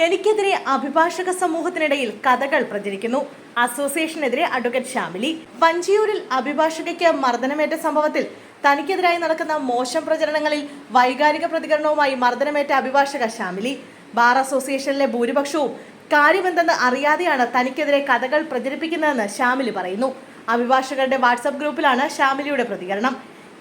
എനിക്കെതിരെ അഭിഭാഷക സമൂഹത്തിനിടയിൽ കഥകൾ പ്രചരിക്കുന്നു. അസോസിയേഷനെതിരെ അഡ്വക്കേറ്റ് ഷാമിലി വഞ്ചിയൂരിൽ അഭിഭാഷകയ്ക്ക് മർദ്ദനമേറ്റ സംഭവത്തിൽ തനിക്കെതിരായി നടക്കുന്ന മോശം പ്രചരണങ്ങളിൽ വൈകാരിക പ്രതികരണവുമായി മർദ്ദനമേറ്റ അഭിഭാഷക ഷാമിലി ബാർ അസോസിയേഷനിലെ ഭൂരിപക്ഷവും കാര്യമെന്തെന്ന് അറിയാതെയാണ് തനിക്കെതിരെ കഥകൾ പ്രചരിപ്പിക്കുന്നതെന്ന് ഷാമിലി പറയുന്നു. അഭിഭാഷകരുടെ വാട്സപ്പ് ഗ്രൂപ്പിലാണ് ഷാമിലിയുടെ പ്രതികരണം.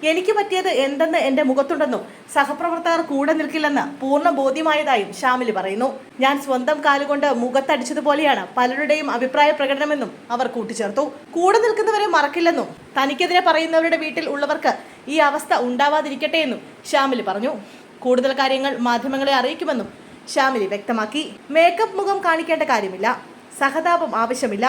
എനിക്ക് പറ്റിയത് എന്തെന്ന് എന്റെ മുഖത്തുണ്ടെന്നും സഹപ്രവർത്തകർ കൂടെ നിൽക്കില്ലെന്ന് പൂർണ ബോധ്യമായതായും ഷാമിൽ പറയുന്നു. ഞാൻ സ്വന്തം കാലുകൊണ്ട് മുഖത്തടിച്ചതുപോലെയാണ് പലരുടെയും അഭിപ്രായ പ്രകടനമെന്നും അവർ കൂട്ടിച്ചേർത്തു. കൂടെ നിൽക്കുന്നവരെ മറക്കില്ലെന്നും തനിക്കെതിരെ പറയുന്നവരുടെ വീട്ടിൽ ഉള്ളവർക്ക് ഈ അവസ്ഥ ഉണ്ടാവാതിരിക്കട്ടെ എന്നും ഷാമിൽ പറഞ്ഞു. കൂടുതൽ കാര്യങ്ങൾ മാധ്യമങ്ങളെ അറിയിക്കുമെന്നും ഷാമിലി വ്യക്തമാക്കി. മേക്കപ്പ് മുഖം കാണിക്കേണ്ട കാര്യമില്ല. സഹതാപം ആവശ്യമില്ല.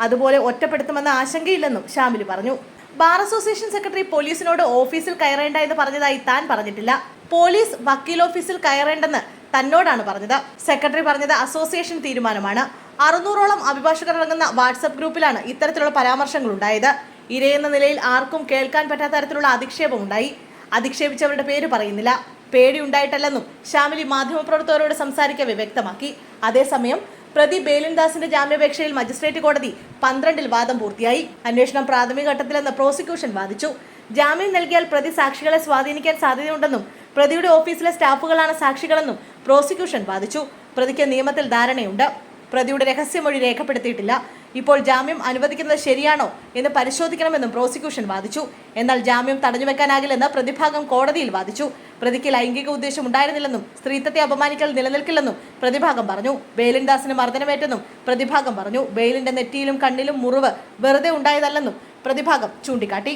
അതുപോലെ ഒറ്റപ്പെടുത്തുമെന്ന ആശങ്കയില്ലെന്നും ഷാമിലി പറഞ്ഞു. ബാർ അസോസിയേഷൻ സെക്രട്ടറി പോലീസിനോട് ഓഫീസിൽ കയറേണ്ട എന്ന് പറഞ്ഞതായി താൻ പറഞ്ഞിട്ടില്ല. പോലീസ് വക്കീൽ ഓഫീസിൽ കയറേണ്ടെന്ന് തന്നോടാണ് പറഞ്ഞത്. സെക്രട്ടറി പറഞ്ഞത് അസോസിയേഷൻ തീരുമാനമാണ്. അറുന്നൂറോളം അഭിഭാഷകർ അടങ്ങുന്ന വാട്സപ്പ് ഗ്രൂപ്പിലാണ് ഇത്തരത്തിലുള്ള പരാമർശങ്ങൾ ഉണ്ടായത് ഇരയെന്ന നിലയിൽ ആർക്കും കേൾക്കാൻ പറ്റാത്ത തരത്തിലുള്ള അധിക്ഷേപം ഉണ്ടായി അധിക്ഷേപിച്ചവരുടെ പേര് പറയുന്നില്ല. പേടി ഉണ്ടായിട്ടല്ലെന്നും ശ്യാമിലി മാധ്യമപ്രവർത്തകരോട് സംസാരിക്കവെ വ്യക്തമാക്കി. അതേസമയം പ്രതി ബേലിൻദാസിന്റെ ജാമ്യാപേക്ഷയിൽ മജിസ്ട്രേറ്റ് കോടതി പന്ത്രണ്ടിൽ വാദം പൂർത്തിയായി. അന്വേഷണം പ്രാഥമിക ഘട്ടത്തിലെന്ന് പ്രോസിക്യൂഷൻ വാദിച്ചു. ജാമ്യം നൽകിയാൽ പ്രതി സാക്ഷികളെ സ്വാധീനിക്കാൻ സാധ്യതയുണ്ടെന്നും പ്രതിയുടെ ഓഫീസിലെ സ്റ്റാഫുകളാണ് സാക്ഷികളെന്നും പ്രോസിക്യൂഷൻ വാദിച്ചു. പ്രതിക്ക് നിയമത്തിൽ ധാരണയുണ്ട്. പ്രതിയുടെ രഹസ്യമൊഴി രേഖപ്പെടുത്തിയിട്ടില്ല. ഇപ്പോൾ ജാമ്യം അനുവദിക്കുന്നത് ശരിയാണോ എന്ന് പരിശോധിക്കണമെന്നും പ്രോസിക്യൂഷൻ വാദിച്ചു. എന്നാൽ ജാമ്യം തടഞ്ഞുവെക്കാനാകില്ലെന്ന് പ്രതിഭാഗം കോടതിയിൽ വാദിച്ചു. പ്രതിക്ക് ലൈംഗിക ഉദ്ദേശം ഉണ്ടായിരുന്നില്ലെന്നും സ്ത്രീത്വത്തെ അപമാനിക്കൽ നിലനിൽക്കില്ലെന്നും പ്രതിഭാഗം പറഞ്ഞു. ബെയിലിൻദാസിന് മർദ്ദനമേറ്റെന്നും പ്രതിഭാഗം പറഞ്ഞു. ബെയിലിന്റെ നെറ്റിയിലും കണ്ണിലും മുറിവ് വെറുതെ ഉണ്ടായതല്ലെന്നും പ്രതിഭാഗം ചൂണ്ടിക്കാട്ടി.